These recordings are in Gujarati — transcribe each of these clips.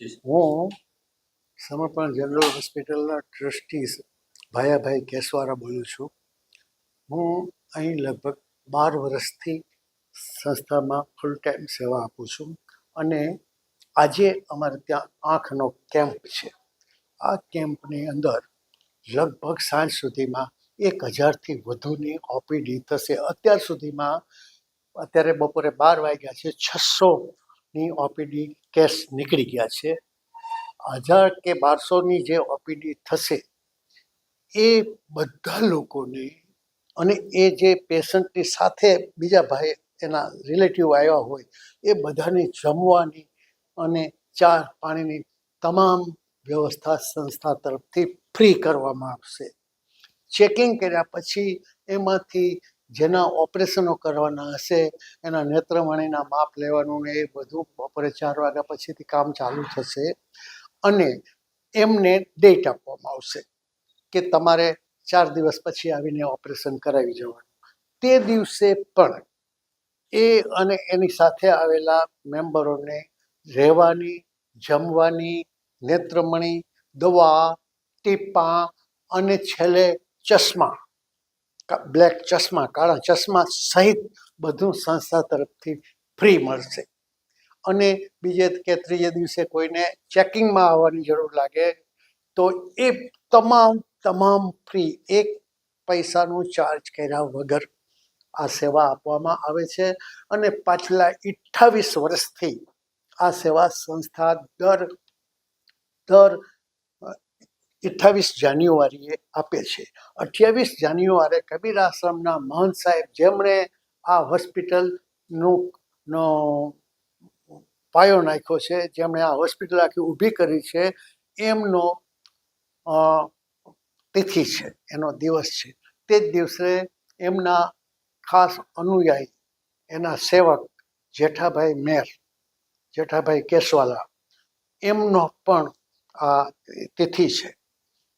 હું સમર્પણ જનરલ હોસ્પિટલના ટ્રસ્ટી ભાયાભાઈ કેસવારા બોલું છું. હું અહીં લગભગ બાર વર્ષથી સંસ્થામાં ફૂલ ટાઈમ સેવા આપું છું અને આજે અમારે ત્યાં આંખનો કેમ્પ છે. આ કેમ્પની અંદર લગભગ સાંજ સુધીમાં એક હજારથી વધુની ઓપીડી થશે. અત્યાર સુધીમાં અત્યારે બપોરે બાર વાગ્યા છે છસોની ઓપીડી કેસ નીકળી ગયા છે. હજાર કે બારસોની જે ઓપીડી થશે, એ બધા લોકોને અને એ જે પેશન્ટની સાથે બીજા ભાઈ એના રિલેટિવ આવ્યા હોય, એ બધાને જમવાની અને ચા પાણીની તમામ વ્યવસ્થા સંસ્થા તરફથી ફ્રી કરવામાં આવશે. ચેકિંગ કર્યા પછી એમાંથી જેના ઓપરેશનો કરવાના હશે, એના નેત્રમણીના માપ લેવાનું ને એ બધું બપોરે ચાર વાગ્યા પછીથી કામ ચાલુ થશે. અને એમને ડેટ આપવામાં આવશે કે તમારે ચાર દિવસ પછી આવીને ઓપરેશન કરાવી જવાનું. તે દિવસે પણ એ અને એની સાથે આવેલા મેમ્બરોને રહેવાની, જમવાની, નેત્રમણી, દવા, ટીપા અને છેલ્લે ચશ્મા બ્લેક ચશ્મા, કાળા ચશ્મા સહિત બધું સંસ્થા તરફથી ફ્રી મળશે. અને બીજે કે ત્રીજે દિવસે કોઈને ચેકિંગમાં આવવાની જરૂર લાગે, તો એ તમામ તમામ ફ્રી એક પૈસાનું ચાર્જ કર્યા વગર આ સેવા આપવામાં આવે છે. અને પાછલા અઠ્ઠાવીસ વર્ષથી આ સેવા સંસ્થા દર દર અઠ્ઠાવીસ જાન્યુઆરીએ આપે છે. અઠ્યાવીસ જાન્યુઆરે કબીર આશ્રમના મહંત સાહેબ જેમણે આ હોસ્પિટલનું નો પાયો નાખ્યો છે, જેમણે આ હોસ્પિટલ આખી ઊભી કરી છે, એમનો તિથિ છે, એનો દિવસ છે. તે જ દિવસે એમના ખાસ અનુયાયી, એના સેવક જેઠાભાઈ મેર, જેઠાભાઈ કેસવાલા, એમનો પણ આ તિથિ છે.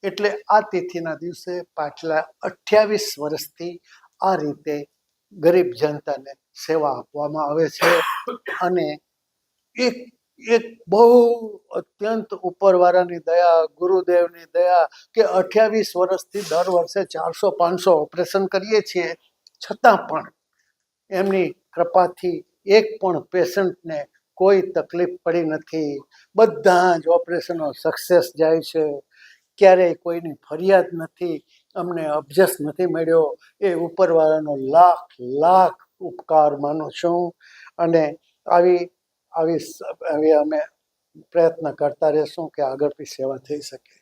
એટલે આ તિથિના દિવસે પાછલા અઠ્યાવીસ વર્ષથી આ રીતે ગરીબ જનતાને સેવા આપવામાં આવે છે અને એક એક બહુ અત્યંત ઉપરવાળાની દયા, ગુરુદેવની દયા કે અઠ્યાવીસ વર્ષથી દર વર્ષે ચારસો, પાંચસો ઓપરેશન કરીએ છીએ, છતાં પણ એમની કૃપાથી એક પણ પેશન્ટને કોઈ તકલીફ પડી નથી. બધા જ ઓપરેશનો સક્સેસ જાય છે. ક્યારેય કોઈની ફરિયાદ નથી, અમને અબજસ નથી મળ્યો. એ ઉપરવાળાનો લાખ લાખ ઉપકાર માનું છું. અને આવી આવી આવી અમે પ્રયત્ન કરતા રહેશું કે આગળ બી સેવા થઈ શકે.